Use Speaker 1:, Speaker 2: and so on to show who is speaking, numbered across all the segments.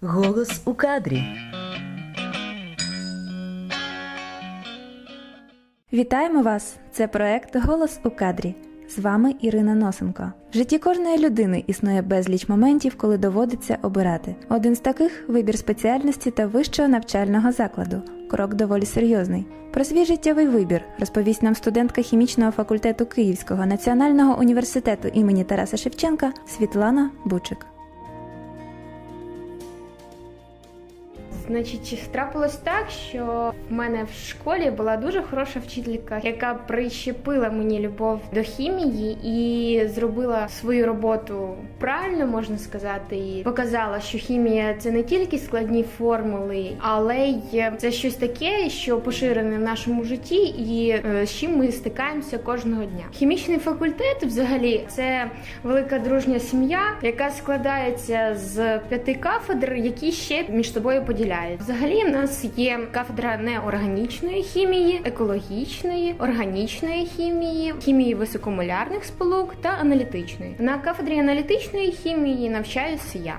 Speaker 1: Голос у кадрі.
Speaker 2: Вітаємо вас! Це проект Голос у кадрі. З вами Ірина Носенко. В житті кожної людини існує безліч моментів, коли доводиться обирати. Один з таких вибір спеціальності та вищого навчального закладу. Крок доволі серйозний. Про свій життєвий вибір розповість нам студентка хімічного факультету Київського національного університету імені Тараса Шевченка Світлана Бучик.
Speaker 3: Значить, трапилось так, що в мене в школі була дуже хороша вчителька, яка прищепила мені любов до хімії і зробила свою роботу правильно, можна сказати, і показала, що хімія це не тільки складні формули, але й це щось таке, що поширене в нашому житті, і е, з чим ми стикаємося кожного дня. Хімічний факультет, взагалі, це велика дружня сім'я, яка складається з п'яти кафедр, які ще між собою поділяють. Взагалі, в нас є кафедра неорганічної хімії, екологічної, органічної хімії, хімії високомолярних сполук та аналітичної. На кафедрі аналітичної хімії навчаюся я.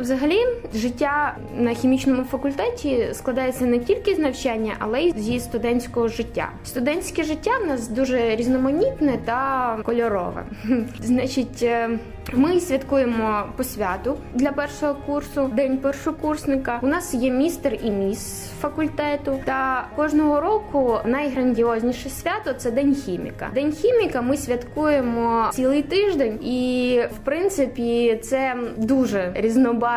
Speaker 3: Взагалі, життя на хімічному факультеті складається не тільки з навчання, але й зі студентського життя. Студентське життя в нас дуже різноманітне та кольорове. Значить, е, ми святкуємо посвяту для першого курсу, день першокурсника. У нас є містер і міс факультету. Та кожного року найграндіозніше свято це день хіміка. День хіміка ми святкуємо цілий тиждень, і в принципі це дуже різнобарвне,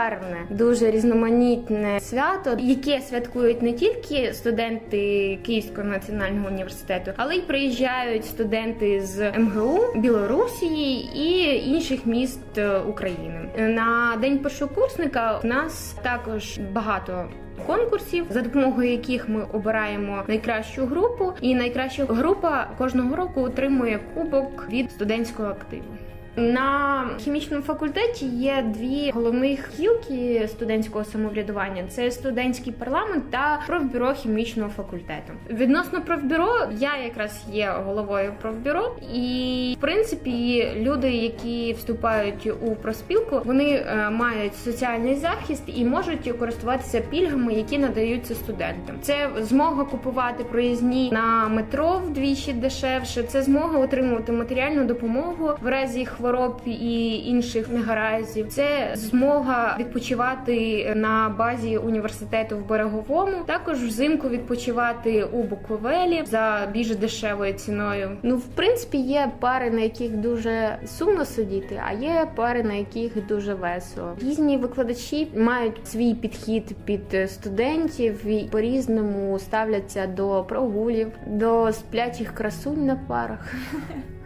Speaker 3: дуже різноманітне свято, яке святкують не тільки студенти Київського національного університету, але й приїжджають студенти з МГУ, Білорусії і інших міст е, України. На день першокурсника у нас також багато. Конкурсів, за допомогою яких ми обираємо найкращу групу, і найкраща група кожного року отримує кубок від студентського активу. На хімічному факультеті є дві головних гілки студентського самоврядування: це студентський парламент та профбюро хімічного факультету. Відносно профбюро, я якраз є головою профбюро, і в принципі люди, які вступають у профспілку, вони е, мають соціальний захист і можуть користуватися пільгами, які надаються студентам. Це змога купувати проїзні на метро вдвічі дешевше. Це змога отримувати матеріальну допомогу в разі хвороб і інших негараздів. Це змога відпочивати на базі університету в береговому. Також взимку відпочивати у Буковелі за більш дешевою ціною. Ну, в принципі, є пари, на яких дуже сумно сидіти, а є пари, на яких дуже весело. Різні викладачі мають свій підхід під студентів і по-різному ставляться до прогулів, до сплячих красунь на парах.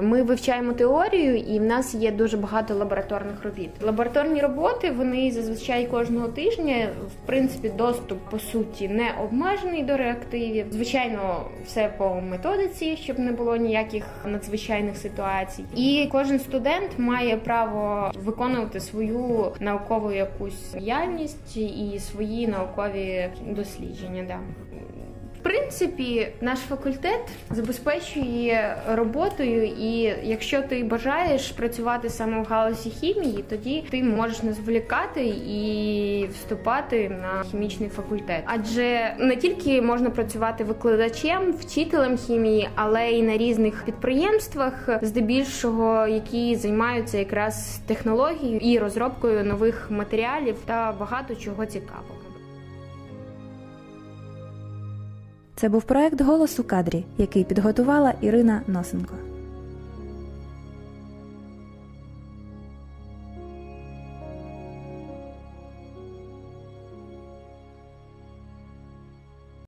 Speaker 3: Ми вивчаємо теорію, і в нас є дуже багато лабораторних робіт. Лабораторні роботи вони зазвичай кожного тижня. В принципі, доступ по суті не обмежений до реактивів. Звичайно, все по методиці, щоб не було ніяких надзвичайних ситуацій. І кожен студент має право виконувати свою наукову якусь діяльність і свої наукові дослідження. Да. Принципі, наш факультет забезпечує роботою, і якщо ти бажаєш працювати саме в галузі хімії, тоді ти можеш не зволікати і вступати на хімічний факультет. Адже не тільки можна працювати викладачем, вчителем хімії, але й на різних підприємствах, здебільшого, які займаються якраз технологією і розробкою нових матеріалів та багато чого цікавого.
Speaker 2: Це був проект Голос у кадрі, який підготувала Ірина Носенко.